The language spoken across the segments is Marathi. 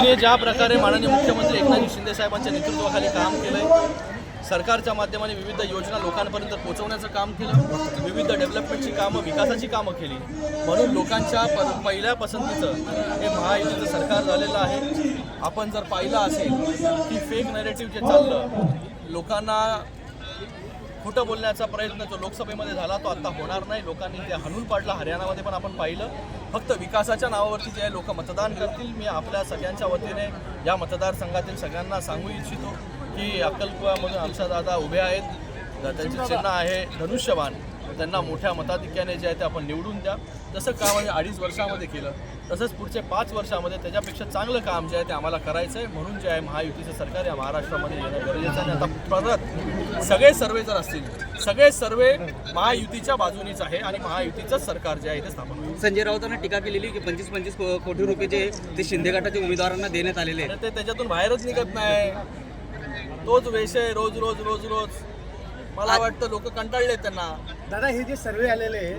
पद्धतीने ज्या प्रकारे माननीय मुख्यमंत्री एकनाथ शिंदे साहेबांच्या नेतृत्वाखाली काम केलंय सरकारच्या माध्यमाने विविध योजना लोकांपर्यंत पोहोचवण्याचं काम केलं विविध डेव्हलपमेंटची कामं विकासाची कामं केली. म्हणून लोकांच्या प पहिल्या पसंतीचं हे महायुतीचं सरकार झालेलं आहे. आपण जर पाहिलं असेल की फेक नरेटिव्ह जे चाललं लोकांना खोटं बोलण्याचा प्रयत्न जो लोकसभेमध्ये झाला तो आता होणार नाही. लोकांनी ते हणून पाडला. हरियाणामध्ये पण आपण पाहिलं. फक्त विकासाच्या नावावरती जे लोक मतदान करतील मी आपल्या सगळ्यांच्या वतीने या मतदारसंघातील सगळ्यांना सांगू इच्छितो की अक्कलकुवामधून आमचा दादा उभे आहेत. त्यांची त्यांचे चिन्ह आहे. धनुष्यबाण. त्यांना मोठ्या मताधिक्याने जे आहे ते आपण निवडून द्या. जसं काम आम्ही अडीच वर्षामध्ये केलं. तसंच पुढचे पाच वर्षामध्ये त्याच्यापेक्षा चांगलं काम जे आहे ते आम्हाला करायचं आहे. म्हणून जे आहे महायुतीचं सरकार या महाराष्ट्रामध्ये येणं गरजेचं आहे. आणि आता परत सगळे सर्वे जर असतील सगळे सर्वे महायुतीच्या बाजूनीच आहे आणि महायुतीचंच सरकार जे आहे ते स्थापन संजय राऊतांना टीका केलेली की पंचवीस पंचवीस कोटी रुपये जे ते शिंदे गटाच्या उमेदवारांना देण्यात आलेले आहेत. ते त्याच्यातून बाहेरच निघत नाही. तोच विषय रोज रोज रोज रोज. मला वाटतं लोक कंटाळले त्यांना. दादा हे जे सर्वे आलेले आहे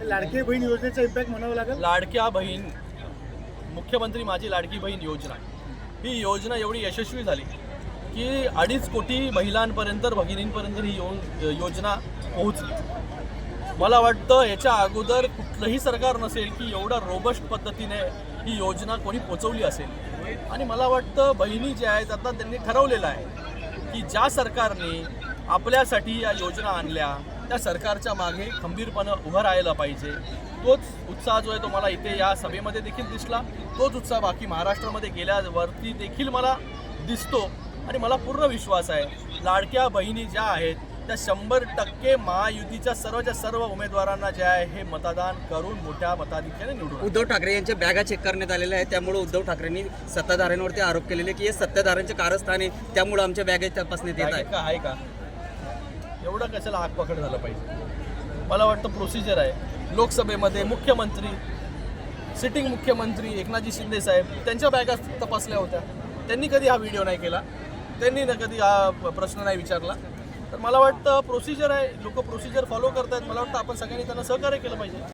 ते लाडकी बहीण योजनेचा इम्पॅक्ट म्हणावं लागेल? लाडक्या बहीण मुख्यमंत्री माझी लाडकी बहीण योजना. ही योजना एवढी यशस्वी झाली की अडीच कोटी महिलांपर्यंत भगिनींपर्यंत ही यो योजना पोहोचली. मला वाटतं याच्या अगोदर कुठलंही सरकार नसेल की एवढा रोबस्ट पद्धतीने ही योजना कोणी पोचवली असेल. आणि मला वाटतं बहिणी ज्या आहेत आता त्यांनी ठरवलेलं आहे की ज्या सरकारने आपल्यासाठी या योजना आणल्या त्या सरकारच्या मागे खंबीरपणं उभं राहायला पाहिजे. तोच उत्साह जो आहे तो मला इथे या सभेमध्ये देखील दिसला. तोच उत्साह बाकी महाराष्ट्रामध्ये गेल्यावरती देखील मला दिसतो. आणि मला पूर्ण विश्वास आहे. लाडक्या बहिणी ज्या आहेत त्या शंभर टक्के महायुतीच्या सर्वच्या सर्व उमेदवारांना जे आहे हे मतदान करून मोठ्या मताधिक्याने निवडून. उद्धव ठाकरे यांच्या बॅगा चेक करण्यात आलेल्या आहेत. त्यामुळे उद्धव ठाकरेंनी सत्ताधाऱ्यांवरती आरोप केलेले की हे सत्ताधाऱ्यांचे कारस्थान आहे. त्यामुळे आमच्या बॅगेत तपासण्यात येत आहे का? आहे का? एवढं कशाला आग पकड झालं पाहिजे? मला वाटतं प्रोसिजर आहे. लोकसभेमध्ये मुख्यमंत्री सिटिंग मुख्यमंत्री एकनाथजी शिंदे साहेब त्यांच्या बॅगा तपासल्या होत्या. त्यांनी कधी हा व्हिडिओ नाही केला? त्यांनी ना कधी हा प्रश्न नाही विचारला? तर मला वाटतं प्रोसिजर आहे. लोक प्रोसिजर फॉलो करतायत. मला वाटतं आपण सगळ्यांनी त्यांना सहकार्य केलं पाहिजे.